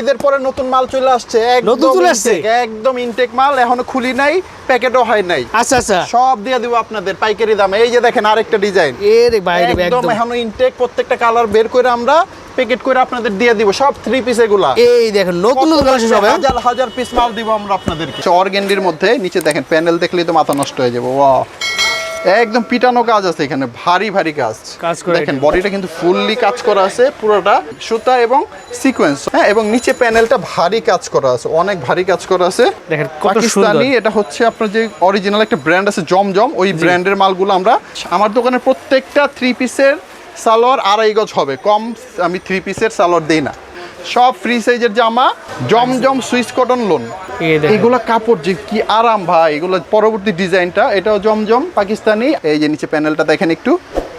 ঈদের পরে নতুন মাল চলে আসছে একদম নতুন চলে আসছে? একদম ইনটেক মাল এখনও খুলি নাই প্যাকেটও হয় নাই। আচ্ছা আচ্ছা। সব দিয়ে দিব আপনাদের পাইকারি দামে। এই যে দেখেন আরেকটা ডিজাইন এ রে ভাই রে ভাই, একদম একদম। এখনও ইনটেক প্রত্যেকটা কালার বের করে আমরা প্যাকেট করে আপনাদের দিয়ে দিব সব থ্রি পিস এগুলা। এই দেখেন নতুন নতুন কালেকশন সব হ্যাঁ? হাজার হাজার পিস মাল দিব আমরা আপনাদেরকে। অর্গেন্ডির মধ্যে নিচে দেখেন প্যানেল দেখলেই তো মাথা নষ্ট হয়ে যাবে ওয়া একদম পিটানো কাজ আছে এখানে ভারী ভারী কাজ। কাজ করা দেখেন বডিটা কিন্তু ফুললি কাজ করা আছে পুরোটা সুতা এবং সিকোয়েন্স হ্যাঁ এবং নিচে প্যানেলটা ভারী কাজ করা আছে অনেক ভারী কাজ করা আছে। দেখেন পাকিস্তানি এটা হচ্ছে আপনার যে অরিজিনাল একটা ব্র্যান্ড আছে জমজম ওই ব্র্যান্ডের মালগুলো আমরা আমার দোকানের প্রত্যেকটা থ্রি পিসের সালোয়ার আড়াই গজ হবে। কম আমি থ্রি পিসের সালোয়ার দেই না। সব ফ্রি সাইজের জামা জমজম সুইস কটন লোন এগুলা কাপড় যে কি আরাম ভাই এগুলো পরবর্তী ডিজাইনটা এটাও জমজম পাকিস্তানি। এই যে নিচে প্যানেলটা দেখেন একটু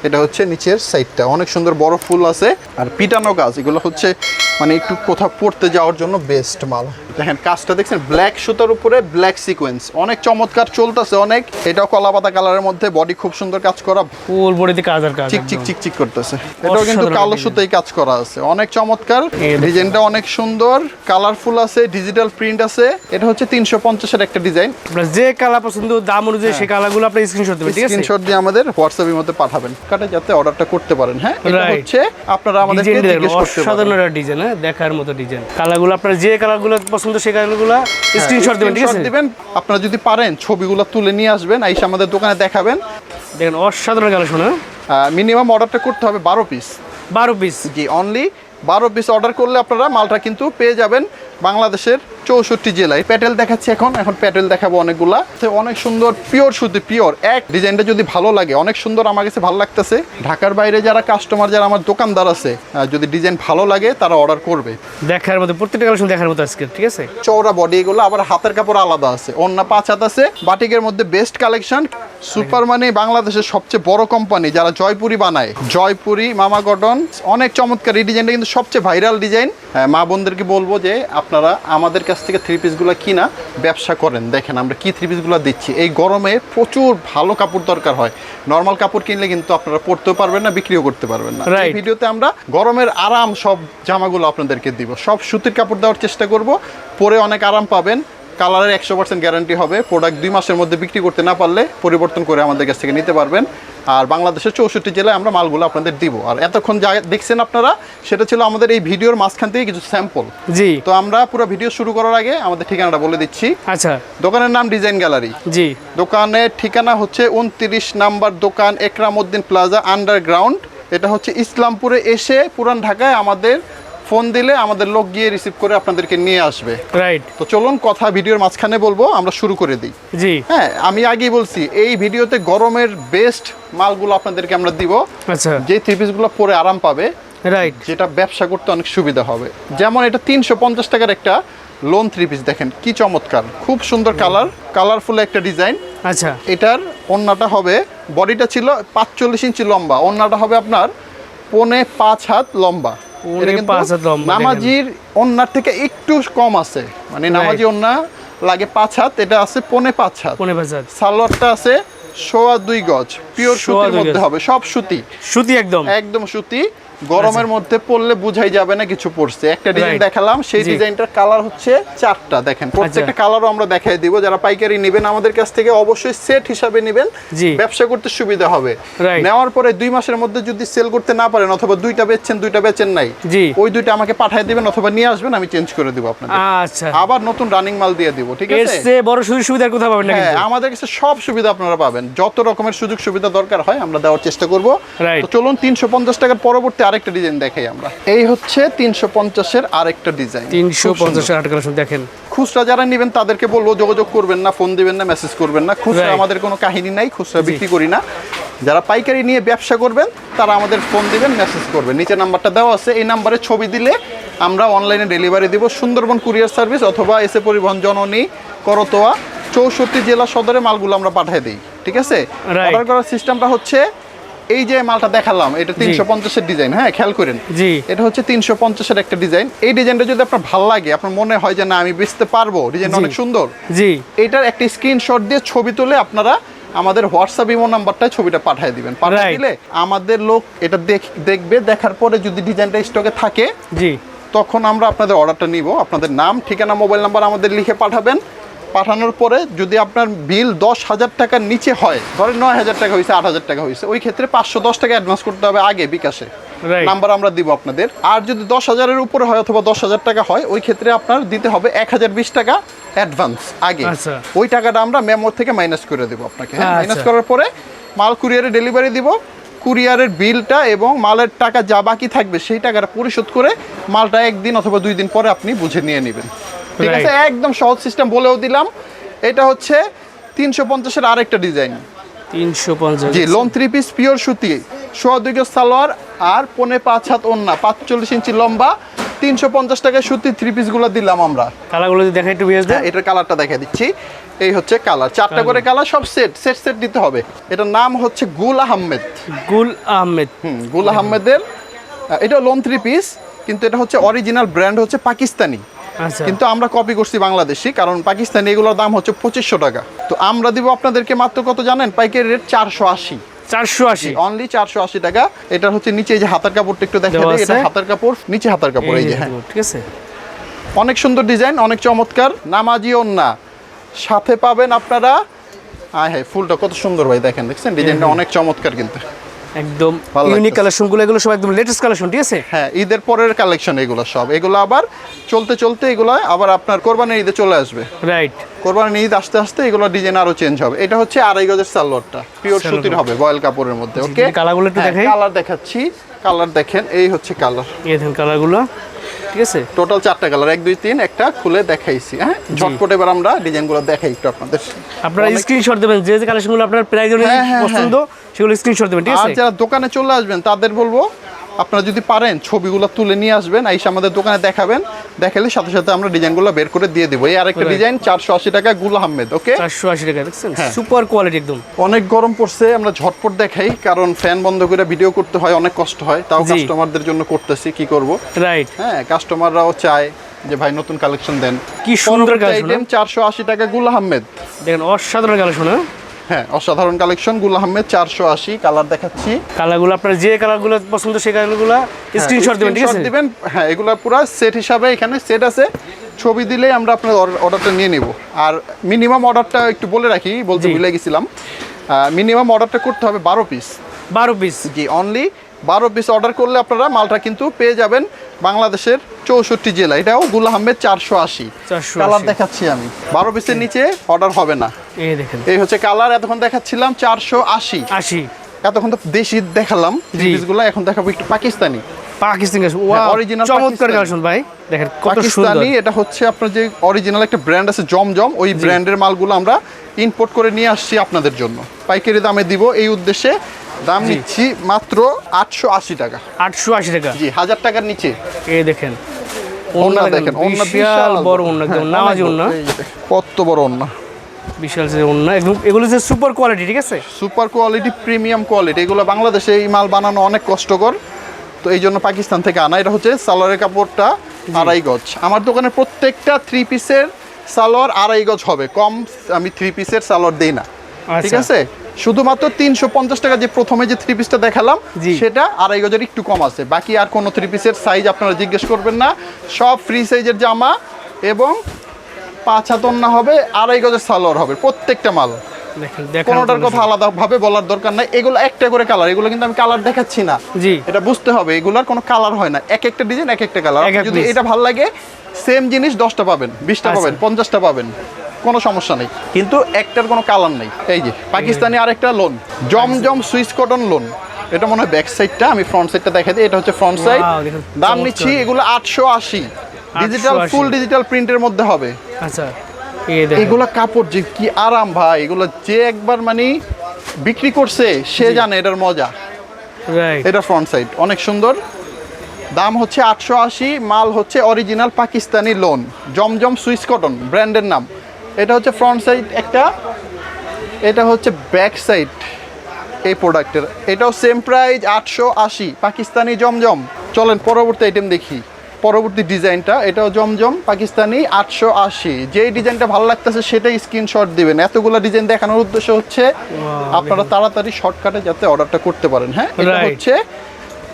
এটা হচ্ছে নিচের সাইডটা অনেক সুন্দর বড় ফুল আছে। আর পিটানো গাছ এগুলো হচ্ছে মানে একটু কোথাও পড়তে যাওয়ার জন্য বেস্ট মাল। দেখেন কাজটা দেখছেন ব্ল্যাক সুতার উপরে ব্ল্যাক সিকোয়েন্স অনেক চমৎকার চলতেছে অনেক। এটাও কলা পাতা কালারের মধ্যে বডি খুব সুন্দর কাজ করা। ফুল বডিতে কাজ আর কাজ চিক চিক। চিক চিক করতেছে। এটাও কিন্তু কালো। সুতাই কাজ করা আছে। অনেক চমৎকার। ডিজাইনটা অনেক সুন্দর। কালারফুল আছে ডিজিটাল প্রিন্ট আছে। এটা হচ্ছে তিনশো পঞ্চাশের একটা ডিজাইন। আপনার যে কালার পছন্দ দাম অনুযায়ী সেই কালারগুলো আপনি স্ক্রিনশট দেবেন ঠিক আছে? স্ক্রিনশট দিয়ে আমাদের হোয়াটসঅ্যাপের মধ্যে পাঠাবেন। কাটে যাতে অর্ডারটা করতে পারেন হ্যাঁ? এটা হচ্ছে আপনারা আমাদেরকে জিজ্ঞেস করতে পারেন। একটা ডিজাইন হ্যাঁ দেখার মতো ডিজাইন কালারগুলো আপনার যে কালারগুলো পছন্দ সেই কালারগুলো স্ক্রিনশট দেবেন ঠিক আছে? দিবেন। আপনারা যদি পারেন ছবিগুলো তুলে নিয়ে আসবেন আইসা আমাদের দোকানে দেখাবেন। দেখেন অসাধারণ কালেকশন শোনা। মিনিমাম অর্ডারটা করতে হবে বারো পিস বারো পিস জি অনলি বারো পিস অর্ডার করলে আপনারা মালটা কিন্তু পেয়ে যাবেন বাংলাদেশের চৌষট্টি জেলায় প্যাটেল দেখাচ্ছি এখন। এখন প্যাটেল দেখাবো অনেকগুলা। তো অনেক সুন্দর পিওর শুধু পিওর এক ডিজাইনটা যদি ভালো লাগে অনেক সুন্দর আমার কাছে ভালো লাগতেছে। ঢাকার বাইরে যারা কাস্টমার যারা আমার দোকানদার আছে যদি ডিজাইন ভালো লাগে তারা অর্ডার করবে। দেখার মতো প্রত্যেকটা কালেকশন দেখার মতো আজকে ঠিক আছে? চওড়া বডি এগুলো আবার হাতের কাপড় আলাদা আছে। অন্য পাঁচ হাত আছে। বাটিকের মধ্যে বেস্ট কালেকশন সুপার মানে বাংলাদেশের সবচেয়ে বড় কোম্পানি যারা জয়পুরি বানায়। জয়পুরি মামা কটন অনেক চমৎকার এই ডিজাইনটা কিন্তু সবচেয়ে ভাইরাল ডিজাইন মা বোনদেরকে বলব যে আপনারা আমাদের কাছ থেকে থ্রি পিসগুলো কিনা ব্যবসা করেন। দেখেন আমরা কি থ্রি পিসগুলো দিচ্ছি। এই গরমে প্রচুর ভালো কাপড় দরকার হয়। নর্মাল কাপড় কিনলে কিন্তু আপনারা পরতেও পারবেন না বিক্রিও করতে পারবেন না। এই ভিডিওতে আমরা গরমের আরাম সব জামাগুলো আপনাদেরকে দিব। সব সুতির কাপড় দেওয়ার চেষ্টা করব। পরে অনেক আরাম পাবেন। কালারের একশো পার্সেন্ট গ্যারান্টি হবে। প্রোডাক্ট দুই মাসের মধ্যে বিক্রি করতে না পারলে পরিবর্তন করে আমাদের কাছ থেকে নিতে পারবেন। আর বাংলাদেশের চৌষট্টি জেলায় আমরা মালগুলো আপনাদের দিব। আর এতক্ষণ যা দেখছেন আপনারা সেটা ছিল আমাদের এই ভিডিওর মাঝখান থেকে কিছু স্যাম্পল জি। তো আমরা পুরো ভিডিও শুরু করার আগে আমাদের ঠিকানাটা বলে দিচ্ছি। আচ্ছা। দোকানের নাম ডিজাইন গ্যালারি জি। দোকানের ঠিকানা হচ্ছে উনত্রিশ নাম্বার দোকান একরামউদ্দিন প্লাজা আন্ডারগ্রাউন্ড। এটা হচ্ছে ইসলামপুরে এসে পুরান ঢাকায় আমাদের ফোন দিলে আমাদের লোক গিয়ে রিসিভ করে আপনাদেরকে নিয়ে আসবে। রাইট তো চলুন কথা ভিডিওর মাঝখানে বলব আমরা শুরু করে দিই। জি। হ্যাঁ আমি আগেই বলছি এই ভিডিওতে গরমের বেস্ট মালগুলো আপনাদেরকে আমরা দিব। আচ্ছা। যে থ্রি পিসগুলো পরে আরাম পাবে রাইট যেটা ব্যবসা করতে অনেক সুবিধা হবে। যেমন এটা তিনশো পঞ্চাশ টাকার একটা লোন থ্রি পিস দেখেন কি চমৎকার। খুব সুন্দর কালার কালারফুল একটা ডিজাইন আচ্ছা। এটার ওন্নাটা হবে বডিটা ছিল পাঁচচল্লিশ ইঞ্চি লম্বা ওন্নাটা হবে আপনার পনে পাঁচ হাত লম্বা। পাঁচ হাত। নামাজির অন্যার থেকে একটু কম আছে। মানে নামাজি অন্যা লাগে পাঁচ হাত এটা আছে পনে পাঁচ হাত। পনে বাজার সালোয়ারটা আছে সোয়া দুই গজ পিওর সুতির মধ্যে হবে সব সুতি। সুতি একদম। একদম সুতি। গরমের মধ্যে পড়লে বুঝাই যাবে না কিছু পড়ছে একটা ডিজাইন দেখালাম সেই আচ্ছা। ডিজাইনটার কালার হচ্ছে চারটা দেখেন। প্রত্যেকটা কালারও আমরা দেখাই দিব। যারা পাইকারি নেবেন আমাদের কাছ থেকে অবশ্যই সেট হিসাবে নেবেন। ব্যবসা করতে সুবিধা হবে। নেওয়ার পরে দুই মাসের মধ্যে যদি সেল করতে না পারেন অথবা দুইটা বেচছেন দুইটা বেচেন নাই। ওই দুইটা আমাকে পাঠিয়ে দিবেন অথবা নিয়ে আসবেন আমি চেঞ্জ করে দিব আপনাদের। আচ্ছা। আবার নতুন রানিং মাল দিয়ে দিব ঠিক আছে? বড় সুযোগ সুবিধার কথা পাবেন না হ্যাঁ কিন্তু। আমাদের কাছে সব সুবিধা আপনারা পাবেন। যত রকমের সুযোগ সুবিধা দরকার হয় আমরা দেওয়ার চেষ্টা করব। তো চলুন তিনশো পঞ্চাশ টাকার পরবর্তী আরেকটা ডিজাইন দেখাই আমরা। এই হচ্ছে তিনশো পঞ্চাশের আরেকটা ডিজাইন তিনশো পঞ্চাশ আট কালেকশন দেখেন। খুচরা যারা নেবেন তাদেরকে বলব যোগাযোগ করবেন না ফোন দিবেন না মেসেজ করবেন না। খুচরা আমাদের কোনো কাহিনী নাই খুচরা বিক্রি করি না। যারা পাইকারি নিয়ে ব্যবসা করবেন তারা আমাদের ফোন দিবেন মেসেজ করবেন। নিচে নাম্বারটা দেওয়া আছে এই নাম্বারে ছবি দিলে আমরা অনলাইনে ডেলিভারি দিব। সুন্দরবন কুরিয়ার সার্ভিস অথবা এসে পরিবহন জননী করতোয়া চৌষট্টি জেলা সদরে মালগুলো আমরা পাঠিয়ে দিই। ঠিক আছে? অর্ডার করার সিস্টেমটা হচ্ছে এই যে মালটা দেখালাম এটা তিনশো পঞ্চাশের ডিজাইন হ্যাঁ খেয়াল করেন। জি। এটা হচ্ছে তিনশো পঞ্চাশের একটা ডিজাইন। এই ডিজাইনটা যদি আপনার ভালো লাগে আপনার মনে হয় যে না আমি বেচতে পারব ডিজাইন অনেক সুন্দর জি। এটার একটা স্ক্রিনশট দিয়ে ছবি তুলে আপনারা আমাদের হোয়াটসঅ্যাপ ইমো নাম্বারটায় ছবিটা পাঠিয়ে দিবেন। পাঠিয়ে. দিলে আমাদের লোক এটা দেখ- দেখবে দেখার পরে যদি ডিজাইনটা স্টকে থাকে জি। তখন আমরা আপনাদের অর্ডারটা নিব আপনাদের নাম ঠিকানা মোবাইল নাম্বার আমাদের লিখে পাঠাবেন। পাঠানোর পরে যদি আপনার বিল দশ হাজার টাকার নিচে হয় ধরেন নয় হাজার টাকা হয়েছে আট হাজার টাকা হয়েছে ওই ক্ষেত্রে পাঁচশো দশ টাকা অ্যাডভান্স করতে হবে আগে বিকাশে. নাম্বার আমরা দিব আপনাদের আর যদি দশ হাজারের উপরে হয় অথবা দশ হাজার টাকা হয় ওই ক্ষেত্রে আপনার দিতে হবে এক হাজার বিশ টাকা অ্যাডভান্স আগে আচ্ছা। ওই টাকাটা আমরা মেমোর থেকে মাইনাস করে দেবো আপনাকে হ্যাঁ আচ্ছা। মাইনাস করার পরে মাল কুরিয়ারে ডেলিভারি দিব কুরিয়ারের বিলটা এবং মালের টাকা যা বাকি থাকবে সেই টাকাটা পরিশোধ করে মালটা একদিন অথবা দুই দিন পরে আপনি বুঝে নিয়ে নেবেন ঠিক আছে? একদম সহজ সিস্টেম বলেও দিলাম। এটা হচ্ছে তিনশো পঞ্চাশের আরেকটা ডিজাইন তিনশো পঞ্চাশ। জি লোন থ্রি পিস পিওর সুতি সোয়া দুই গজ সালোয়ার আর পনে পাঁচ হাত ওন্না পাঁচচল্লিশ ইঞ্চি লম্বা তিনশো পঞ্চাশ টাকায় সুতি থ্রি পিসগুলো দিলাম আমরা। কালারগুলো যদি দেখা একটু বিয়াস হ্যাঁ এটার কালারটা দেখা দিচ্ছি। এই হচ্ছে কালার চারটা করে কালার সব সেট সেট সেট দিতে হবে। এটার নাম হচ্ছে গুল আহমেদ। গুল আহমেদ। হুম গুল আহমেদের। এটা লোন থ্রি পিস কিন্তু এটা হচ্ছে অরিজিনাল ব্র্যান্ড হচ্ছে পাকিস্তানি। কিন্তু আমরা কপি করছি বাংলাদেশি কারণ পাকিস্তানি এগুলোর দাম হচ্ছে পঁচিশশো টাকা। তো আমরা দিব আপনাদেরকে মাত্র কত জানেন? পাইকারি রেট চারশো আশি। চারশো আশি। অনলি চারশো আশি টাকা। এটার হচ্ছে নিচে যে হাতার কাপড়টা একটু দেখা যায় এটা হাতার কাপড় নিচে হাতার কাপড় এই যে হ্যাঁ। ঠিক আছে? অনেক সুন্দর ডিজাইন অনেক চমৎকার নামাজি ওন্না সাথে পাবেন আপনারা আয় হ্যাঁ ফুলটা কত সুন্দর ভাই দেখেন দেখছেন? ডিজাইনটা অনেক চমৎকার কিন্তু। একদম ইউনিক কালেকশনগুলো এগুলো সব একদম লেটেস্ট কালেকশন ঠিক আছে? হ্যাঁ ঈদের পরের কালেকশন এগুলো সব। এগুলো আবার চলতে চলতে এগুলো আবার আপনার কোরবানির ঈদে চলে আসবে। রাইট কোরবানির ঈদ আসতে আসতে এগুলো ডিজাইন আরও চেঞ্জ হবে। এটা হচ্ছে আড়াই গজের সালোয়ারটা। পিওর সুতির হবে বয়েল কাপড়ের মধ্যে ওকে কালারগুলো একটু দেখাই। কালার দেখাচ্ছি। কালার দেখেন এই হচ্ছে কালার এই দেখেন কালারগুলো ঠিক আছে? টোটাল চারটা কালার এক দুই তিন একটা খুলে দেখাইছি হ্যাঁ? ঝটপট এবার আমরা ডিজাইনগুলো দেখাই একটু আপনাদের। আপনারা স্ক্রিনশট দেবেন যে যে কালেকশনগুলো আপনার প্রাইজ অনুযায়ী হ্যাঁ, হ্যাঁ, পছন্দ সেগুলো স্ক্রিনশট দেবেন ঠিক আছে? আর যারা দোকানে চলে আসবেন তাদের বলব আপনারা যদি পারেন ছবিগুলো তুলে নিয়ে আসবেন আইসা আমাদের দোকানে দেখাবেন দেখালে সাথে সাথে আমরা ডিজাইনগুলো বের করে দিয়ে দেবো। এই আরেকটা. ডিজাইন চারশো আশি টাকা গুল আহমেদ ওকে? চারশো আশি টাকা দেখছেন? হ্যাঁ। সুপার কোয়ালিটি একদম। অনেক গরম পড়ছে আমরা ঝটপট দেখাই কারণ ফ্যান বন্ধ করে ভিডিও করতে হয় অনেক কষ্ট হয়। তাও। কাস্টমারদের জন্য করতেছি কি করব? রাইট হ্যাঁ কাস্টমাররাও চায় যে ভাই নতুন কালেকশন দেন। কি সুন্দর আইটেম চারশো আশি টাকা গুল আহমেদ। দেখেন অসাধারণ কালেকশন হ্যাঁ? হ্যাঁ অসাধারণ কালেকশন গুল আহমেদ চারশো আশি কালার দেখাচ্ছি। কালারগুলো আপনার যে কালারগুলো পছন্দ সেই কালারগুলো স্ক্রিনশট দেবেন ঠিক আছে? স্ক্রিনশট দিবেন। হ্যাঁ এগুলো পুরো সেট হিসাবে এখানে সেট আছে। ছবি দিলেই আমরা আপনার অর্ডারটা নিয়ে নেব। আর মিনিমাম অর্ডারটা একটু বলে রাখি বলতে ভুলে গেছিলাম। মিনিমাম অর্ডারটা করতে হবে বারো পিস বারো পিস জি অনলি বারো পিস অর্ডার করলে আপনারা মালটা কিন্তু পেয়ে যাবেন। বাংলাদেশের চৌষট্টি জেলা। এটাও গুল আহমেদ চারশো আশি। কালার দেখাচ্ছি আমি। বারো পিসের নিচে অর্ডার হবে না। এই দেখেন। এই হচ্ছে কালার এতক্ষণ দেখাচ্ছিলাম চারশো আশি। আশি। এতক্ষণ তো দেশি দেখালাম জি। পিসগুলো এখন দেখাবো একটু পাকিস্তানি। পাকিস্তানি কালেকশন। চমৎকার কালেকশন ভাই। দেখেন কত সুন্দর। এটা হচ্ছে আপনার যে অরিজিনাল একটা ব্র্যান্ড আছে জমজম ওই ব্র্যান্ডের মালগুলো আমরা ইম্পোর্ট করে নিয়ে আসছি আপনাদের জন্য। পাইকারি দামে দিব এই উদ্দেশ্যে দাম। নিচ্ছি মাত্র আটশো আশি টাকা। আটশো আশি টাকা। জি হাজার টাকার নিচে। এই দেখেন ওন্না দেখেন ওন্না বিশাল বড়। ওন্না একদম হ্যাঁ, নামাজি ওন্না কত বড় ওন্না বিশাল যে ওন্না এগুলো যে সুপার কোয়ালিটি ঠিক আছে? সুপার কোয়ালিটি প্রিমিয়াম কোয়ালিটি এগুলো বাংলাদেশে এই মাল বানানো অনেক কষ্টকর। তো এই জন্য পাকিস্তান থেকে আনা। এটা হচ্ছে সালোয়ারের কাপড়টা আড়াই গজ। আমার দোকানে প্রত্যেকটা থ্রি পিসের সালোয়ার আড়াই গজ হবে। কম আমি থ্রি পিসের সালোয়ার দিই না। ঠিক আচ্ছা। আছে? শুধুমাত্র তিনশো পঞ্চাশ টাকা যে প্রথমে যে থ্রি পিসটা দেখালাম সেটা আড়াই গজের একটু কম আছে। বাকি আর কোনো থ্রি পিসের সাইজ আপনারা জিজ্ঞেস করবেন না। সব ফ্রি সাইজের জামা এবং পাঁচ হাতন না হবে আড়াই গজের সালোয়ার হবে প্রত্যেকটা মাল। কোনোটার কথা আলাদাভাবে বলার দরকার নাই। এগুলো একটা করে কালার এগুলো কিন্তু আমি কালার দেখাচ্ছি না। জি। এটা বুঝতে হবে এগুলার কোনো কালার হয় না। এক একটা ডিজাইন এক একটা কালার যদি এটা ভালো লাগে সেম জিনিস দশটা পাবেন বিশটা আচ্ছা। পাবেন পঞ্চাশটা পাবেন। কোনো সমস্যা নেই। কিন্তু একটার কোনো কালার নেই। এই যে পাকিস্তানি আরেকটা lawn Zamzam Swiss cotton lawn এটা মনে হয় ব্যাক সাইডটা আমি ফ্রন্ট সাইডটা দেখাই দিই। এটা হচ্ছে ফ্রন্ট সাইড দাম নিচ্ছি এগুলো আটশো আশি। ডিজিটাল ফুল ডিজিটাল প্রিন্টের মধ্যে হবে। আচ্ছা এগুলা কাপড় যে কি আরাম ভাই এগুলো যে একবার মানে বিক্রি করছে সে জানে এটার মজা। এটা ফ্রন্ট সাইড অনেক সুন্দর। দাম হচ্ছে আটশো আশি মাল হচ্ছে original Pakistani lawn Zamzam Swiss cotton ব্র্যান্ডের নাম। এটা হচ্ছে ফ্রন্ট সাইড একটা এটা হচ্ছে ব্যাক সাইড এই প্রোডাক্টের এটাও সেম প্রাইস আটশো আশি পাকিস্তানি জমজম। চলেন পরবর্তী আইটেম দেখি। পরবর্তী ডিজাইনটা এটাও জমজম পাকিস্তানি আটশো আশি। যেই ডিজাইনটা ভালো লাগতেছে সেটাই স্ক্রিনশট দিবেন। এতগুলো ডিজাইন দেখানোর উদ্দেশ্য হচ্ছে আপনারা তাড়াতাড়ি শর্টকাটে যাতে অর্ডারটা করতে পারেন হ্যাঁ? এটা হচ্ছে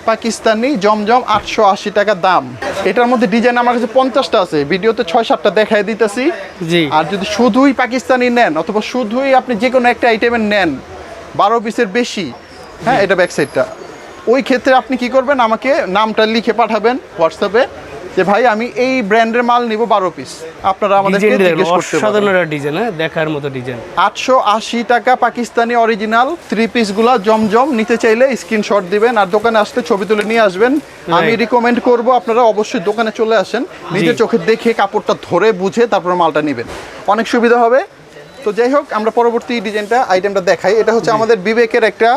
পাকিস্তানি জমজম আটশো আশি টাকা দাম। এটার মধ্যে ডিজাইন আমার কাছে পঞ্চাশটা আছে। ভিডিওতে ছয় সাতটা দেখাই দিতেছি। জি। আর যদি শুধুই পাকিস্তানি নেন অথবা শুধুই আপনি যে কোনো একটা আইটেমের নেন বারো পিসের বেশি হ্যাঁ এটা ব্যাকসাইডটা ওই ক্ষেত্রে আপনি কি করবেন? আমাকে নামটা লিখে পাঠাবেন হোয়াটসঅ্যাপে যে ভাই আমি এই ব্র্যান্ডের মাল নিব বারো পিস আপনারা আমাদেরকে ডিজাইন জিজ্ঞেস করতে পারেন। ডিজাইন হ্যাঁ? দেখার মতো ডিজাইন আটশো আশি টাকা পাকিস্তানি অরিজিনাল থ্রি পিসগুলা জমজম। নিতে চাইলে স্ক্রিনশট দিবেন আর দোকানে আসলে ছবি তুলে নিয়ে আসবেন। আমি রিকমেন্ড করব আপনারা অবশ্যই দোকানে চলে আসেন। নিজের চোখে দেখে কাপড়টা ধরে বুঝে তারপর মালটা নেবেন। অনেক সুবিধা হবে। তো যাই হোক আমরা পরবর্তী ডিজাইনটা আইটেমটা দেখাই। এটা হচ্ছে আমাদের বিবেকের একটা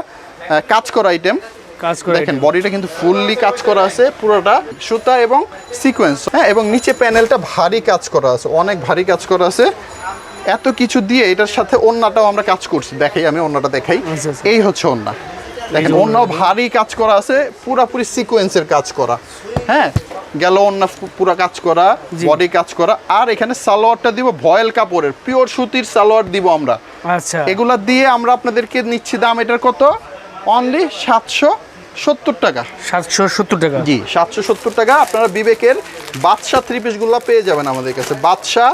কাজ করা আইটেম কাজ করে দেখেন বডিটা কিন্তু ফুললি কাজ করা আছে পুরোটা সুতা এবং সিকোয়েন্স হ্যাঁ এবং নিচে প্যানেলটা ভারী কাজ করা আছে অনেক ভারী কাজ করা আছে। এত কিছু দিয়ে এটার সাথে ওন্নাটাও আমরা কাজ করছি। দেখাই আমি ওন্নাটা দেখাই। আচ্ছা, আচ্ছা। এই হচ্ছে ওন্না। দেখেন অন্যও ভারী কাজ করা আছে পুরাপুরি সিকোয়েন্সের কাজ করা। হ্যাঁ গেল অন্য পুরো কাজ করা বডি কাজ করা। আর এখানে সালোয়ারটা দিব ভয়েল কাপড়ের পিওর সুতির সালোয়ার দিব আমরা। আচ্ছা। এগুলা দিয়ে আমরা আপনাদেরকে নিচ্ছি দাম এটার কত? অনলি সাতশো সত্তর টাকা। সাতশো সত্তর টাকা। জি সাতশো সত্তর টাকা। আপনারা বিবেকের বাদশা থ্রি পিসগুলো পেয়ে যাবেন আমাদের কাছে। বাদশা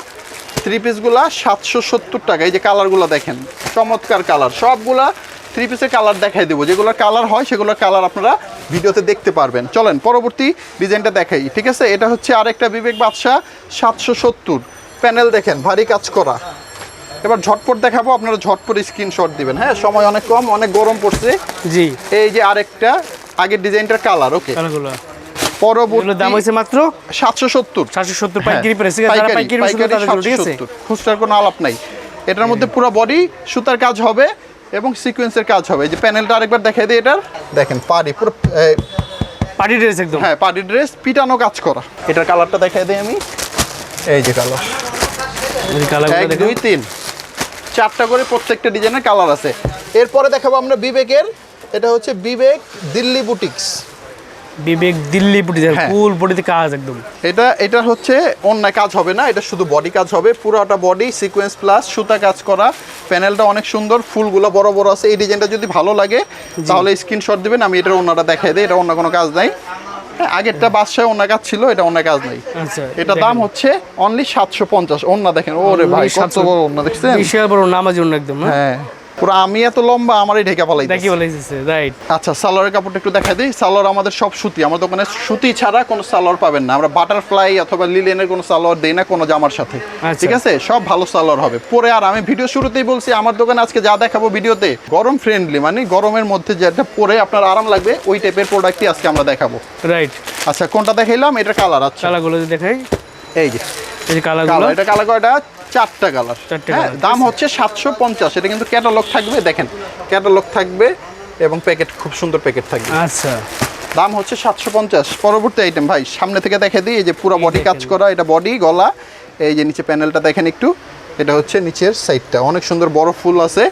থ্রি পিসগুলা সাতশো সত্তর টাকা। এই যে কালারগুলো দেখেন চমৎকার কালার সবগুলা থ্রি পিসের কালার দেখাই দেবো। যেগুলো কালার হয় সেগুলোর কালার আপনারা ভিডিওতে দেখতে পারবেন। চলেন পরবর্তী ডিজাইনটা দেখাই ঠিক আছে? এটা হচ্ছে আরেকটা বিবেক বাদশা সাতশো সত্তর। প্যানেল দেখেন ভারী কাজ করা। এবার ঝটপট দেখাবো আপনারা ঝটপট স্ক্রিনশট দিবেন। হ্যাঁ সময় অনেক কম অনেক গরম পড়ছে। জি। এই যে আরেকটা আগের ডিজাইনটার কালার ওকে পরবর্তী দাম হয়েছে মাত্র? সাতশো সত্তর। সাতশো সত্তর হ্যাঁ, পাইকারি প্রাইস ঠিক আছে? খুচরার কোনো আলাপ নাই। এটার মধ্যে পুরো বডি সুতার কাজ হবে এবং সিকোয়েন্সের কাজ হবে। এই যে প্যানেলটা আরেকবার দেখাই দিই এটার। দেখেন পাড়ি পুরো পার্টি ড্রেস একদম। হ্যাঁ ড্রেস পিটানো কাজ করা। এটার কালারটা দেখাই দিই আমি। এই যে কালার এক দুই তিন। চারটা করে প্রত্যেকটা ডিজাইনের কালার আছে। এরপরে দেখাবো আমরা বিবেকের এটা হচ্ছে বিবেক দিল্লি বুটিক্স। বিবেক দিল্লি পুটি হ্যাঁ। ফুল বডিতে কাজ একদম। এটা এটা হচ্ছে অন্য কাজ হবে না এটা শুধু বডি কাজ হবে পুরোটা বডি সিকোয়েন্স প্লাস সুতা কাজ করা প্যানেলটা অনেক সুন্দর ফুলগুলো বড় বড় আছে এই ডিজাইনটা যদি ভালো লাগে তাহলে স্ক্রিনশট দিবেন আমি এটার অন্যটা দেখাই দিই এটা অন্য কোনো কাজ নাই। আগেরটা বাদশায় অন্য কাজ ছিল এটা অন্য কাজ নাই। আচ্ছা এটা দাম হচ্ছে অনলি সাতশো পঞ্চাশ অন্য দেখেন ওরে ভাই কত বড় অন্য দেখছেন? বিশাল বড় নামাজ জন্য একদম হ্যাঁ। হ্যাঁ। পুরো আমি এত লম্বা আমারই ঢেকে পালাই দেখি বলে রাইট আচ্ছা সালোয়ারের কাপড়টা একটু দেখা দিই। সালোয়ার আমাদের সব সুতি আমার দোকানে সুতি ছাড়া কোনো সালোয়ার পাবেন না। আমরা বাটারফ্লাই অথবা লিলেনের কোনো সালোয়ার দেই না কোনো জামার সাথে। আচ্ছা। ঠিক আছে? সব ভালো সালোয়ার হবে। পরে আর আমি ভিডিও শুরুতেই বলছি আমার দোকানে আজকে যা দেখাবো ভিডিওতে গরম ফ্রেন্ডলি মানে গরমের মধ্যে যেটা পরে আপনার আরাম লাগবে ওই টাইপের প্রোডাক্টই আজকে আমরা দেখাবো। রাইট আচ্ছা কোনটা দেখাইলাম? এটা কালার আচ্ছা। কালারগুলো দেখাই। এই যে। এই যে কালারগুলো। এটা কালার কয়টা? চারটা কালার। হ্যাঁ দাম হচ্ছে সাতশো পঞ্চাশ। এটা কিন্তু ক্যাটালগ থাকবে দেখেন ক্যাটালগ থাকবে এবং প্যাকেট খুব সুন্দর প্যাকেট থাকবে। আচ্ছা। দাম হচ্ছে সাতশো পঞ্চাশ। পরবর্তী আইটেম ভাই সামনে থেকে দেখে দিই এই যে পুরো বডি কাজ করা এটা বডি গলা এই যে নিচে প্যানেলটা দেখেন একটু। এটা হচ্ছে নিচের সাইডটা অনেক সুন্দর বড় ফুল আছে।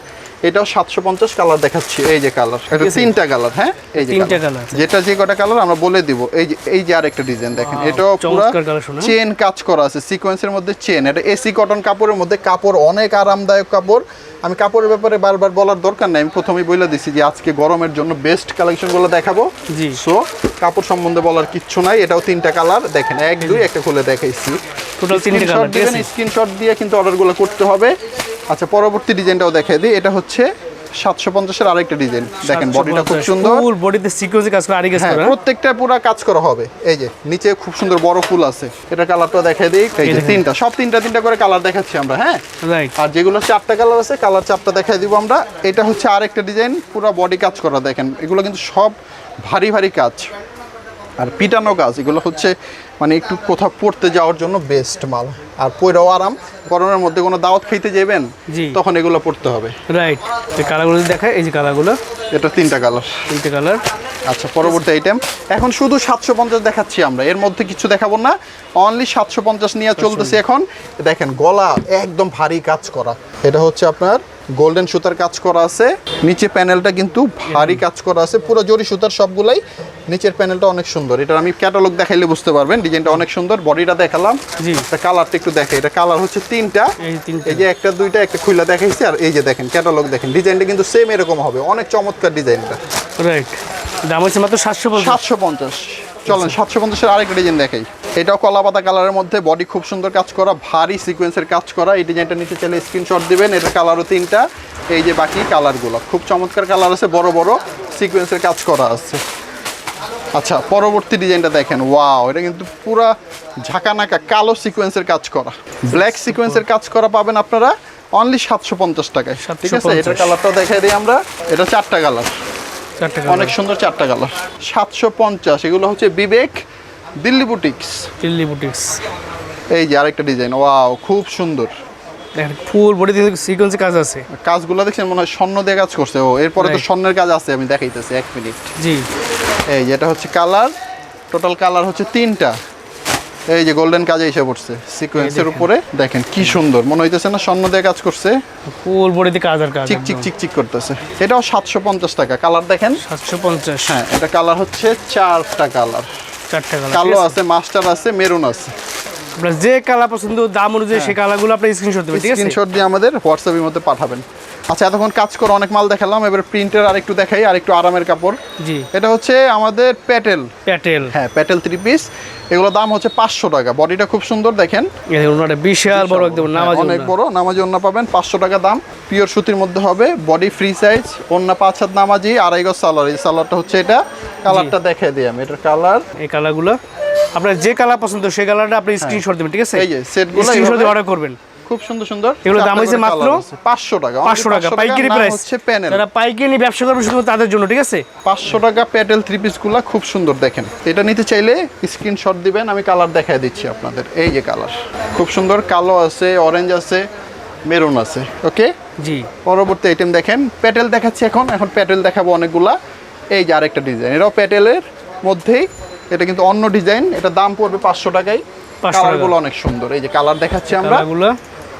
এটাও সাতশো পঞ্চাশ কালার দেখাচ্ছি। এই যে কালার তিনটা কালার হ্যাঁ? এই যে তিনটা colour। যেটা যে কটা কালার আমরা বলে দিব। এই যে এই যে আরেকটা ডিজাইন দেখেন। এটাও পুরো। চেন কাজ করা আছে সিকোয়েন্সের মধ্যে চেন এটা এসি কটন কাপড়ের মধ্যে কাপড় অনেক আরামদায়ক কাপড়। আমি কাপড়ের ব্যাপারে বারবার বলার দরকার নাই। আমি প্রথমেই বলে দিছি যে আজকে গরমের জন্য বেস্ট কালেকশনগুলো দেখাবো। জি। সো কাপড় সম্বন্ধে বলার কিচ্ছু নাই। এটাও তিনটা কালার দেখেন এক দুই একটা খুলে দেখাইছি। Total তিনটে ঠিক স্ক্রিনশট দিয়ে কিন্তু অর্ডারগুলো করতে হবে। আচ্ছা পরবর্তী ডিজাইনটাও দেখাই দিই। এটা হচ্ছে সাতশো পঞ্চাশের আরেকটা ডিজাইন। দেখেন বডিটা খুব সুন্দর। ফুল বডিতে সিকোয়েন্সে কাজ করে আরি হ্যাঁ প্রত্যেকটা পুরো কাজ করা হবে। এই যে নিচে খুব সুন্দর বড় ফুল আছে। এটা কালারটা দেখাই দিই। এই যে তিনটা সব তিনটা তিনটা করে কালার দেখাচ্ছি আমরা হ্যাঁ? আর যেগুলো চারটা কালার আছে কালার চারটা দেখাই দিব আমরা। এটা হচ্ছে আরেকটা ডিজাইন পুরো বডি কাজ করা দেখেন। এগুলো কিন্তু সব ভারী ভারী কাজ। আর পিটানো গাছ এগুলো হচ্ছে মানে একটু কোথাও পড়তে যাওয়ার জন্য বেস্ট মাল। আর পয়রাও আরাম গরমের মধ্যে কোনো দাওয়াত খাইতে যাবেন জি। তখন এগুলো পড়তে হবে। রাইট এই কালারগুলো দেখাই এই যে কালারগুলো। এটা তিনটা কালার। তিনটে কালার। আচ্ছা পরবর্তী আইটেম এখন শুধু সাতশো পঞ্চাশ দেখাচ্ছি আমরা এর মধ্যে কিছু দেখাবো না। অনলি সাতশো পঞ্চাশ নিয়ে চলতেছে এখন। দেখেন গলা একদম ভারী কাজ করা। এটা হচ্ছে আপনার গোল্ডেন সুতার কাজ করা আছে। নিচে প্যানেলটা কিন্তু ভারী কাজ করা আছে। পুরো জরি সুতার সবগুলাই নিচের প্যানেলটা অনেক সুন্দর। এটা আমি ক্যাটালগ দেখাইলে বুঝতে পারবেন ডিজাইনটা অনেক সুন্দর বডিটা দেখালাম। জি। এটা কালারটা একটু দেখে এটা কালার হচ্ছে তিনটা। এই তিনটে। এই যে একটা দুইটা একটা খুলে দেখাইছি আর এই যে দেখেন ক্যাটালগ দেখেন। ডিজাইনটা কিন্তু সেম এরকম হবে অনেক চমৎকার ডিজাইনটা রাইট দাম হচ্ছে মাত্র সাতশো সাতশো পঞ্চাশ। চলেন সাতশো পঞ্চাশের আরেকটা ডিজাইন দেখাই। এটাও কলা পাতা কালারের মধ্যে বডি খুব সুন্দর কাজ করা ভারী সিকোয়েন্সের কাজ করা। এই ডিজাইনটা নিতে চাইলে স্ক্রিনশট দিবেন এটার কালারও তিনটা। এই যে বাকি কালারগুলো খুব চমৎকার কালার আছে বড় বড় সিকোয়েন্সের কাজ করা আছে। আচ্ছা পরবর্তী ডিজাইনটা দেখেন ওয়াও এটা কিন্তু পুরা ঝাঁকানাকা কালো সিকোয়েন্সের কাজ করা। ব্ল্যাক সিকোয়েন্সের কাজ করা পাবেন আপনারা অনলি সাতশো পঞ্চাশ টাকায়। ঠিক আছে? 750 এটার কালারটা দেখাই দিই আমরা এটা চারটা কালার অনেক সুন্দর চারটা কালার সাতশো পঞ্চাশ এগুলো হচ্ছে বিবেক দিল্লি বুটিক্স দিল্লি বুটিক্স এই যে আরেকটা ডিজাইন ওয়াও খুব সুন্দর। ফুল বডি দিয়ে সিকোয়েন্সে কাজ আছে। কাজগুলো দেখছেন মনে হয় স্বর্ণ দিয়ে কাজ করছে। ও এরপরে তো স্বর্ণের কাজ আছে আমি দেখাইতেছি এক মিনিট। জি। এই যেটা হচ্ছে কালার টোটাল কালার হচ্ছে তিনটা। এই যে গোল্ডেন কাজে এসে পড়ছে। সিকোয়েন্সের উপরে দেখেন কি সুন্দর। মনে হইতেছে না স্বর্ণ দিয়ে কাজ করছে। ফুল বডিতে কাজ আর কাজ চিক চিক চিক চিক করতেছে। এটাও সাতশো পঞ্চাশ টাকা। কালার দেখেন? সাতশো পঞ্চাশ। হ্যাঁ এটা কালার হচ্ছে চারটা কালার। চারটে কালার। কালো আছে মাস্টার আছে মেরুন আছে। আপনার যে কালার পছন্দ দাম অনুযায়ী সেই কালারগুলো আপনি স্ক্রিনশট দেবেন ঠিক আছে? স্ক্রিনশট দিয়ে আমাদের হোয়াটসঅ্যাপের মধ্যে পাঠাবেন। আচ্ছা এতক্ষণ কাজ করে অনেক মাল দেখালাম এবার প্রিন্টের আর একটু দেখাই আর একটু আরামের কাপড়। জি। এটা হচ্ছে আমাদের প্যাটেল প্যাটেল হ্যাঁ প্যাটেল থ্রি পিস এগুলো দাম হচ্ছে পাঁচশো টাকা। বডিটা খুব সুন্দর দেখেন। ওনাটা বিশাল বড় একদম হ্যাঁ, নামাজ অনেক বড় নামাজি ওন্না পাবেন পাঁচশো টাকা দাম। পিওর সুতির মধ্যে হবে বডি ফ্রি সাইজ ওন্না পাঁচ হাত নামাজি আড়াই গজ সালোয়ার। এই সালোয়ারটা হচ্ছে এটা। কালারটা দেখাই দিই আমি এটার কালার এই কালারগুলো আপনার যে কালার পছন্দ সেই কালারটা আপনি স্ক্রিনশট দেবেন ঠিক আছে? এই যে সেটগুলো স্ক্রিনশট এইভাবে- অর্ডার করবেন। খুব সুন্দর সুন্দর। এগুলোর দাম করে মাত্র colour আছে। পাঁচশো টাকা। only পাঁচশো টাকা। পাইকারি প্রাইস হচ্ছে প্যানেল যারা পাইকারি ব্যবসা করবে শুধু তাদের জন্য ঠিক আছে? পাঁচশো টাকা প্যাটেল থ্রি পিসগুলো খুব সুন্দর দেখেন। এটা নিতে চাইলে স্ক্রিনশট দিবেন আমি কালার দেখায় দিচ্ছি আপনাদের। এই যে কালার খুব সুন্দর কালো আছে অরেঞ্জ আছে মেরুন আছে ওকে জি। পরবর্তী আইটেম দেখেন। প্যাটেল দেখাচ্ছি এখন। এখন প্যাটেল দেখাবো অনেকগুলা। এই যে আরেকটা ডিজাইন এটাও প্যাটেলের মধ্যেই এটা কিন্তু অন্য ডিজাইন এটা দাম পড়বে পাঁচশো টাকায়। 500 কালারগুলো অনেক সুন্দর। এই যে কালার দেখাচ্ছি আমরা।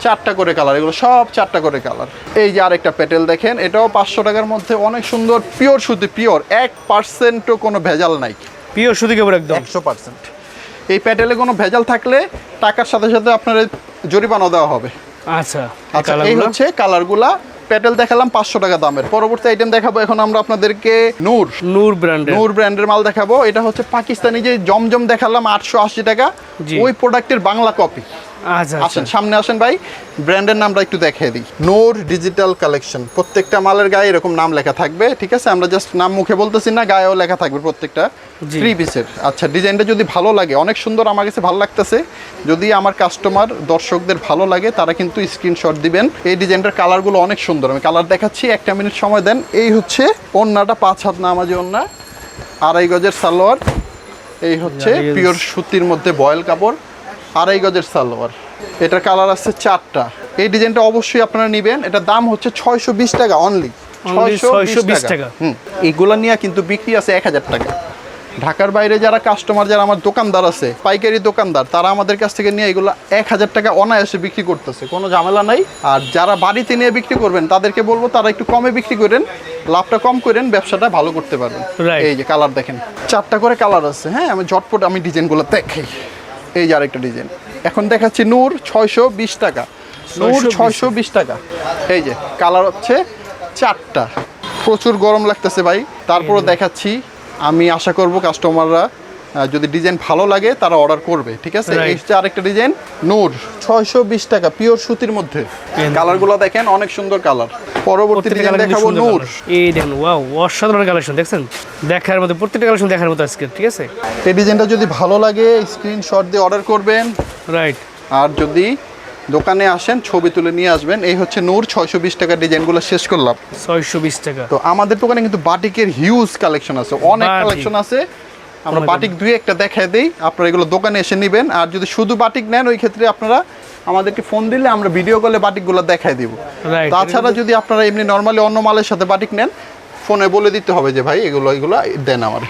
চারটা করে কালার এগুলো সব চারটা করে কালার। এই যে আরেকটা প্যাটেল দেখেন এটাও পাঁচশো টাকার মধ্যে অনেক সুন্দর পিওর সুতি পিওর এক পার্সেন্টও কোনো ভেজাল নাই। পিওর সুতি কেবল একদম। একশো পার্সেন্ট। এই প্যাটেলে কোনো ভেজাল থাকলে টাকার সাথে সাথে আপনার জরিমানা দেওয়া হবে। আচ্ছা আচ্ছা এই হচ্ছে কালারগুলা প্যাটেল দেখালাম পাঁচশো টাকা দামের। পরবর্তী আইটেম দেখাবো এখন আমরা আপনাদেরকে নূর। নূর ব্র্যান্ড নূর ব্র্যান্ডের মাল দেখাবো। এটা হচ্ছে পাকিস্তানি যে জমজম দেখালাম আটশো আশি টাকা। ওই প্রোডাক্টের বাংলা কপি আসেন সামনে আসেন ভাই। ব্র্যান্ডের নামটা একটু দেখিয়ে দিই। Noor digital collection. প্রত্যেকটা মালের গায়ে এরকম নাম লেখা থাকবে ঠিক আছে? আমরা জাস্ট নাম মুখে বলতেছি না গায়েও লেখা থাকবে প্রত্যেকটা থ্রি পিসের আচ্ছা ডিজাইনটা যদি ভালো লাগে অনেক সুন্দর আমার কাছে ভালো লাগতেছে। যদি আমার কাস্টমার দর্শকদের ভালো লাগে তারা কিন্তু স্ক্রিনশট দিবেন। এই ডিজাইনটার কালারগুলো অনেক সুন্দর। আমি কালার দেখাচ্ছি একটা মিনিট সময় দেন। এই হচ্ছে ওন্নাটা পাঁচ হাত নামাজি ওন্না আড়াই গজের সালোয়ার। এই হচ্ছে পিওর সুতির মধ্যে বয়েল কাপড়। আড়াই গজের সালোয়ার। এটার কালার আছে চারটা। এই ডিজাইনটা অবশ্যই আপনারা নেবেন। এটার দাম হচ্ছে ছয়শো বিশ টাকা অনলি Only 620 টাকা। হুম। এইগুলা নিয়ে কিন্তু বিক্রি আছে এক হাজার টাকা। ঢাকার বাইরে যারা কাস্টমার যারা আমার দোকানদার আছে পাইকারি দোকানদার তারা আমাদের কাছ থেকে নিয়ে এগুলো এক হাজার টাকা অনায়াসে বিক্রি করতেছে। কোনো ঝামেলা নাই। আর যারা বাড়িতে নিয়ে বিক্রি করবেন তাদেরকে বলব তারা একটু কমে বিক্রি করেন লাভটা কম করেন ব্যবসাটা ভালো করতে পারবেন। এই যে কালার দেখেন। চারটা করে কালার আছে হ্যাঁ? আমি ঝটপট আমি ডিজাইনগুলো দেখাই। এই যে আরেকটা ডিজাইন। এখন দেখাচ্ছি নূর ছয়শো বিশ টাকা। নূর ছয়শো বিশ। টাকা। এই যে কালার হচ্ছে চারটা। প্রচুর গরম লাগতেছে ভাই। তারপরে দেখাচ্ছি। আমি আশা করব কাস্টমাররা যদি ডিজাইন ভালো লাগে তারা অর্ডার করবে ঠিক আছে. এই হচ্ছে আরেকটা ডিজাইন নূর। ছয়শো বিশ টাকা পিওর সুতির মধ্যে। কালারগুলো দেখেন অনেক সুন্দর কালার পরবর্তী ডিজাইন দেখাবো নূর। এই দেখেন ওয়াও অসাধারণ কালেকশন দেখছেন? দেখার মতো প্রত্যেকটা কালেকশন দেখার মতো আজকে ঠিক আছে? এই ডিজাইনটা যদি ভালো লাগে স্ক্রিনশট দিয়ে অর্ডার করবেন। রাইট আর যদি দোকানে আসেন ছবি তুলে নিয়ে আসবেন এই হচ্ছে নূর ছয়শো বিশ টাকার ডিজাইনগুলো শেষ করলাম। ছয়শো বিশ টাকা। তো আমাদের দোকানে কিন্তু বাটিকের হিউজ কালেকশন আছে অনেক কালেকশন আছে। আমরা. বাটিক দুই একটা দেখায় দেই। আপনারা এগুলো দোকানে এসে নেবেন। আর যদি শুধু বাটিক নেন ওই ক্ষেত্রে আপনারা আমাদেরকে ফোন দিলে আমরা ভিডিও কলে বাটিকগুলো দেখায় দিব। তাছাড়া যদি আপনারা এমনি নর্মালি অন্য মালের সাথে বাটিক নেন ফোনে বলে দিতে হবে যে ভাই এগুলো এগুলো দেন আমার।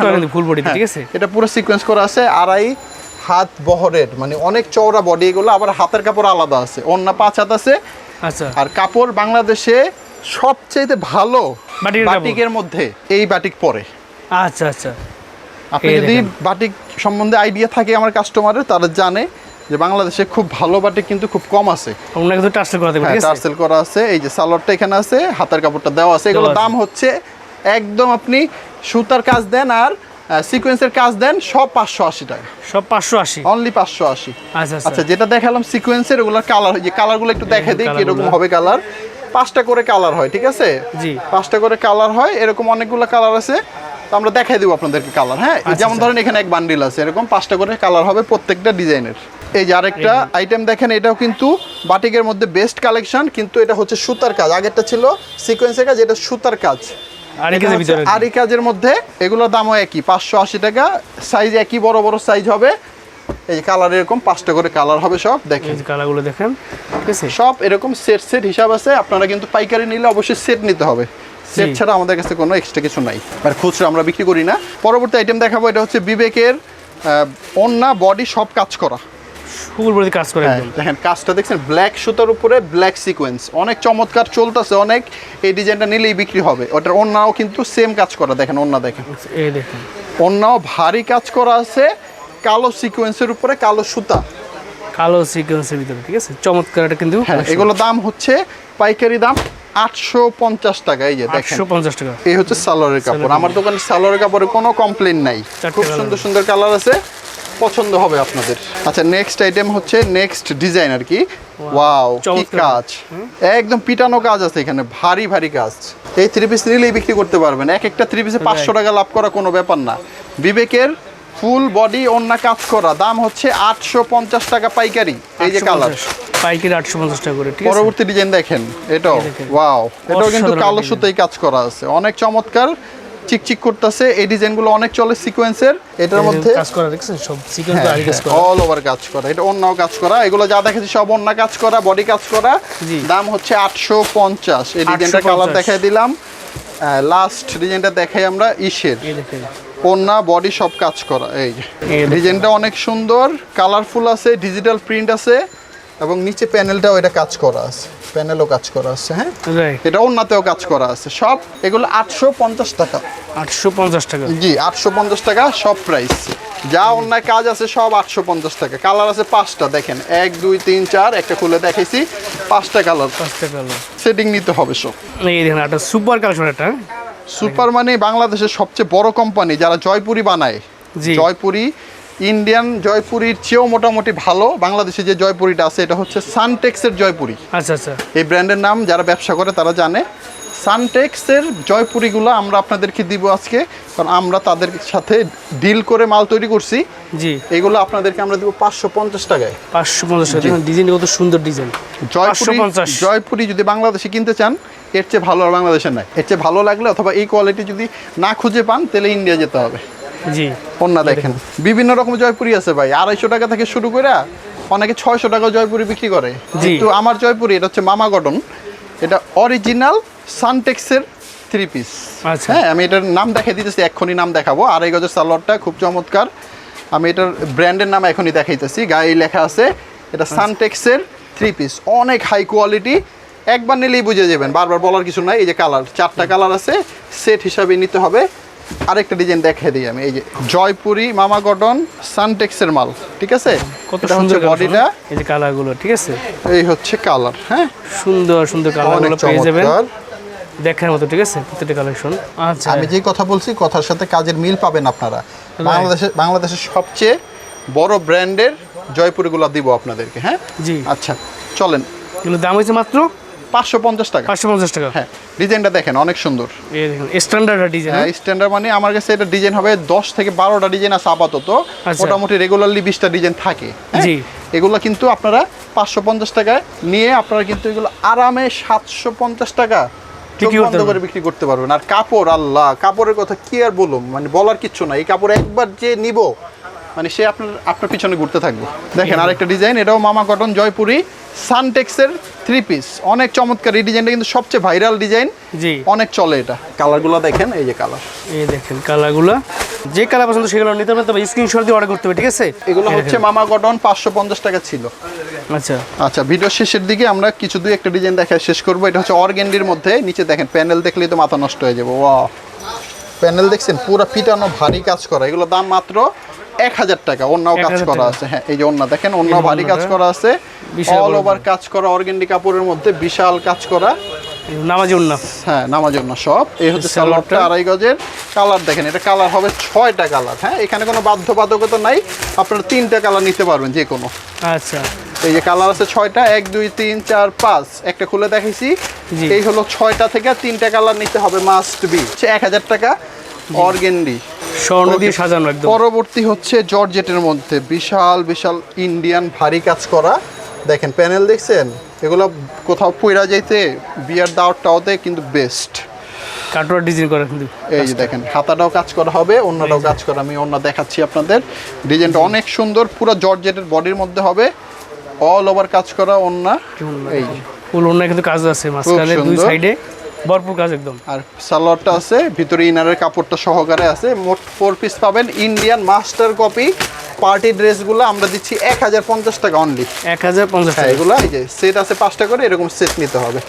করা কিন্তু full body ঠিক আছে? এটা পুরো সিকোয়েন্স করা আছে। আড়াই হাত বহরের মানে অনেক চওড়া বডি এগুলো আবার হাতের কাপড় আলাদা আছে। অন্য পাঁচ হাত আছে। আচ্ছা। আর কাপড় বাংলাদেশে সবচেয়ে ভালো বাটিকের বাটিকের মধ্যে এই বাটিক পরে। আচ্ছা আচ্ছা। আপনি যদি বাটিক সম্বন্ধে আইডিয়া থাকে আমার কাস্টমারের তারা জানে যে বাংলাদেশে খুব ভালো বাটিক কিন্তু খুব কম আছে। ওনাকে তো টার্সেল করা দেবে হ্যাঁ টার্সেল করা আছে এই যে সালোয়ারটা এখানে আছে হাতের কাপড়টা দেওয়া আছে এগুলো দাম হচ্ছে একদম আপনি সুতার কাজ দেন আর সিকোয়েন্সের কাজ দেন সব পাঁচশো আশি টাকা। সব পাঁচশো আশি? অনলি পাঁচশো আশি। আচ্ছা আচ্ছা। আচ্ছা যেটা দেখালাম সিকোয়েন্সের ওগুলোর কালার যে কালারগুলো একটু দেখে দিই কীরকম হবে কালার পাঁচটা করে কালার হয় ঠিক আছে? জি। পাঁচটা করে কালার হয় এরকম অনেকগুলো কালার আছে। তো আমরা দেখাই দেবো আপনাদেরকে কালার হ্যাঁ? যেমন ধরেন এখানে এক বান্ডিল আছে এরকম পাঁচটা করে কালার হবে প্রত্যেকটা ডিজাইনের। এই যে আরেকটা আইটেম দেখেন এটাও কিন্তু বাটিকের মধ্যে বেস্ট কালেকশন কিন্তু এটা হচ্ছে সুতার কাজ। আগেরটা ছিল সিকোয়েন্সের কাজ এটা সুতার কাজ। আর আরি কাজের মধ্যে এগুলোর দামও একই পাঁচশো আশি টাকা সাইজ একই বড় বড় সাইজ হবে। এই কালার এরকম পাঁচটা করে কালার হবে সব দেখেন। এই কালারগুলো দেখেন ঠিক আছে? সব এরকম সেট সেট হিসাব আছে আপনারা কিন্তু পাইকারি নিলে অবশ্যই সেট নিতে হবে। সেট ছাড়া আমাদের কাছে কোনো এক্সট্রা কিছু নাই। আর খুচরা আমরা বিক্রি করি না। পরবর্তী আইটেম দেখাবো এটা হচ্ছে বিবেকের অন্যা বডি সব কাজ করা। ফুল বডি কাজ করে হ্যাঁ, দেখেন কাজটা দেখছেন ব্ল্যাক সুতার উপরে ব্ল্যাক সিকোয়েন্স অনেক চমৎকার চলতেছে অনেক এই ডিজাইনটা নিলেই বিক্রি হবে। ওটার অন্যাও কিন্তু সেম কাজ করা দেখেন অন্য দেখেন। এই দেখেন। অন্যাও ভারী কাজ করা আছে কালো সিকোয়েন্সের উপরে কালো সুতা। কালো সিকোয়েন্সের ভিতরে ঠিক আছে? চমৎকার এটা কিন্তু হ্যাঁ এগুলো দাম হচ্ছে পাইকারি দাম আটশো পঞ্চাশ টাকা এই যে দেখেন। পঞ্চাশ টাকা। এই হচ্ছে সালোয়ারের কাপড়। আমার দোকানে সালোয়ারের কাপড়ে কোনো কমপ্লেন নাই। খুব সুন্দর সুন্দর কালার আছে। পছন্দ হবে আপনাদের। আচ্ছা নেক্সট আইটেম হচ্ছে নেক্সট ডিজাইন আর কি। ওয়াও কি কাজ। একদম পিটানো কাজ আছে এখানে ভারী ভারী কাজ। এই থ্রি পিস নিলেই বিক্রি করতে পারবেন। এক একটা থ্রি পিসে পাঁচশো টাকা লাভ করা কোনো ব্যাপার না। বিবেকের ফুল বডি অন্য কাজ করা। দাম হচ্ছে আটশো পঞ্চাশ টাকা পাইকারি। এই যে কালার। পাইকারি আটশো পঞ্চাশ টাকা করে পরবর্তী ডিজাইন দেখেন এটাও। ওয়াও এটাও কিন্তু কালো সুতোই কাজ করা আছে। অনেক চমৎকার চিকচিক করতেছে। এই ডিজাইনগুলো অনেক চলে সিকোয়েন্সের। এটার মধ্যে কাজ করা দেখছেন? সব সিকোয়েন্স হ্যাঁ, কাজ করা। অল ওভার কাজ করা। এটা অন্যও কাজ করা। এগুলো যা দেখেছি সব অন্য কাজ করা বডি কাজ করা। দাম হচ্ছে আটশো পঞ্চাশ। এই ডিজাইনটা কালার দেখাই দিলাম। লাস্ট ডিজাইনটা দেখাই আমরা ইসের। এই বডি সব কাজ করা এই। ডিজাইনটা অনেক সুন্দর কালারফুল আছে ডিজিটাল প্রিন্ট আছে এবং নিচে প্যানেলটাও এটা কাজ করা আছে প্যানেলও কাজ করা আছে হ্যাঁ? এটা অন্যতেও কাজ করা আছে সব এগুলো আটশো পঞ্চাশ টাকা। আটশো পঞ্চাশ টাকা। জি আটশো পঞ্চাশ টাকা সব প্রাইস যা অন্যায় কাজ আছে সব আটশো পঞ্চাশ টাকা। কালার আছে পাঁচটা দেখেন এক দুই তিন চার একটা খুলে দেখেছি পাঁচটা কালার পাঁচটা কালার সেটিং নিতে হবে সব। এই দেখেন একটা সুপার কালেকশন একটা? সুপার মানে বাংলাদেশের সবচেয়ে বড় কোম্পানি যারা জয়পুরি বানায়। জয়পুরি ইন্ডিয়ান জয়পুরির চেয়েও মোটামুটি ভালো বাংলাদেশে যে জয়পুরিটা আছে এটা হচ্ছে সানটেক্সের জয়পুরি। আচ্ছা আচ্ছা। এই ব্র্যান্ডের নাম যারা ব্যবসা করে তারা জানে। সানটেক্সের জয়পুরিগুলো আমরা আপনাদেরকে দিব আজকে কারণ আমরা তাদের সাথে ডিল করে মাল তৈরি করছি। জি। এগুলো আপনাদেরকে আমরা দেবো পাঁচশো পঞ্চাশ টাকায়। পাঁচশো পঞ্চাশ টাকা। ডিজাইন কত সুন্দর ডিজাইন জয়পুরি জয়পুরি যদি বাংলাদেশে কিনতে চান এর চেয়ে ভালো আর বাংলাদেশের নাই। এর চেয়ে ভালো লাগলে অথবা এই কোয়ালিটি যদি না খুঁজে পান তাহলে ইন্ডিয়া যেতে হবে। জি। অন্য দেখেন। বিভিন্ন রকম জয়পুরি আছে ভাই। আড়াইশো টাকা থেকে শুরু করে অনেকে ছয়শো টাকা জয়পুরি বিক্রি করে। কিন্তু আমার জয়পুরি এটা হচ্ছে মামা গঠন এটা অরিজিনাল সানটেক্সের থ্রি পিস আচ্ছা। হ্যাঁ আমি এটার নাম দেখাই দিতেছি এক্ষুনি নাম দেখাবো। আড়াই গজের সালোয়ারটা খুব চমৎকার। আমি এটার ব্র্যান্ডের নাম এখনই দেখাইতেছি। গায়ে লেখা আছে এটা। সানটেক্সের থ্রি পিস অনেক হাই কোয়ালিটি একবার নিলেই বুঝে যাবেন বারবার বলার কিছু নাই এই যে কালার চারটা কালার আছে সেট হিসাবে নিতে হবে। আরেকটা ডিজাইন দেখিয়ে দিই আমি এই যে জয়পুরি মামা গডন সানটেক্সের মাল ঠিক আছে? কত সুন্দর বডিটা বডিটা এই যে কালারগুলো ঠিক আছে? এই হচ্ছে কালার হ্যাঁ? সুন্দর সুন্দর কালারগুলো পেয়ে যাবেন। দেখার মতো ঠিক আছে? প্রত্যেকটা কালেকশন আচ্ছা। আমি যে কথা বলছি কথার সাথে কাজের মিল পাবেন আপনারা। বাংলাদেশে বাংলাদেশের সবচেয়ে বড় ব্র্যান্ডের জয়পুরিগুলো দিব আপনাদেরকে হ্যাঁ? জি। আচ্ছা চলেন। এগুলো দাম হয়েছে মাত্র পাঁচশো পঞ্চাশ টাকা। পাঁচশো পঞ্চাশ টাকা? হ্যাঁ ডিজাইনটা দেখেন অনেক সুন্দর। এই দেখুন স্ট্যান্ডার্ড ডিজাইন হ্যাঁ স্ট্যান্ডার্ড মানে আমার কাছে এটা ডিজাইন হবে দশ থেকে বারোটা ডিজাইন আছে আপাতত। আচ্ছা। মোটামুটি রেগুলারলি বিশটা ডিজাইন থাকে হ্যাঁ? জি। এগুলো কিন্তু আপনারা পাঁচশো পঞ্চাশ টাকায় নিয়ে আপনারা কিন্তু এগুলো আরামে সাতশো পঞ্চাশ টাকা বন্ধ করে বিক্রি করতে পারবেন। আর কাপড় আল্লাহ কাপড়ের কথা কি আর বলুম মানে বলার কিচ্ছু না এই কাপড় একবার যে নিব মানে সে আপনার আপনার পিছনে ঘুরতে থাকবে। দেখেন আরেকটা ডিজাইন এটাও মামা কটন জয়পুরি সানটেক্সের থ্রি পিস অনেক চমৎকার এই ডিজাইনটা কিন্তু সবচেয়ে ভাইরাল ডিজাইন জি। অনেক চলে এটা। কালারগুলো দেখেন এই যে কালার এই দেখেন কালারগুলো যে কালার পছন্দ সেগুলো নিতে পারবেন তবে স্ক্রিনশট দিয়ে অর্ডার করতে হবে ঠিক আছে? এগুলো হচ্ছে মামা কটন পাঁচশো পঞ্চাশ টাকা ছিল। আচ্ছা। আচ্ছা ভিডিও শেষের দিকে আমরা কিছু দুই একটা ডিজাইন দেখা শেষ করব। এটা হচ্ছে অর্গেন্ডির মধ্যে নিচে দেখেন প্যানেল দেখলেই তো মাথা নষ্ট হয়ে যাবে। ওয়া প্যানেল দেখছেন পুরো পিটানো ভারী কাজ করা। এগুলো দাম মাত্র এক হাজার টাকা অন্যও কাজ করা আছে হ্যাঁ এই যে অন্য দেখেন অন্য ভারী কাজ করা আছে অল ওভার কাজ করা অর্গেন্ডি কাপড়ের মধ্যে বিশাল কাজ করা। নামাজি উন্না হ্যাঁ নামার জন্য সব। এই হচ্ছে। সালোয়ারটা আড়াই গজের। কালার দেখেন এটা কালার হবে ছয়টা কালার হ্যাঁ এখানে কোনো বাধ্যবাধকতা নাই। আপনারা তিনটা কালার নিতে পারবেন যে কোনো। আচ্ছা। এই যে কালার আছে ছয়টা এক দুই তিন চার পাঁচ। একটা খুলে দেখাইছি। এই হলো ছয়টা থেকে তিনটা কালার নিতে হবে মাস্ট বি এক হাজার টাকা অর্গেন্ডি। স্বর্ণ দিয়ে সাজানো একদম। পরবর্তী হচ্ছে জর্জেটের মধ্যে বিশাল বিশাল ইন্ডিয়ান ভারী কাজ করা। দেখেন প্যানেল দেখছেন? এগুলো কোথাও পইরা যাইতে বিয়ার দাওয়ারটাওতে কিন্তু বেস্ট কাটোয়ার ডিজাইন করা কিন্তু এই যে দেখেন হাতাটাও কাজ করা হবে অন্যটাও কাজ করা আমি অন্য দেখাচ্ছি আপনাদের। ডিজাইনটা অনেক সুন্দর পুরো জর্জেটের বডির মধ্যে হবে। অল ওভার কাজ করা অন্য। এই। ফুল অন্য কিন্তু কাজ আছে মাঝখানে দুই সাইডে ভরপুর কাজ একদম। আর সালোয়ারটা আছে ভিতরে ইনারের কাপড়টা সহকারে আছে। মোট ফোর পিস পাবেন ইন্ডিয়ান মাস্টার কপি পার্টি ড্রেসগুলো আমরা দিচ্ছি এক হাজার পঞ্চাশ টাকা অনলি এক হাজার পঞ্চাশ হ্যাঁ টাকা। এগুলো এই যে সেট আছে পাঁচটা করে এরকম সেট নিতে হবে।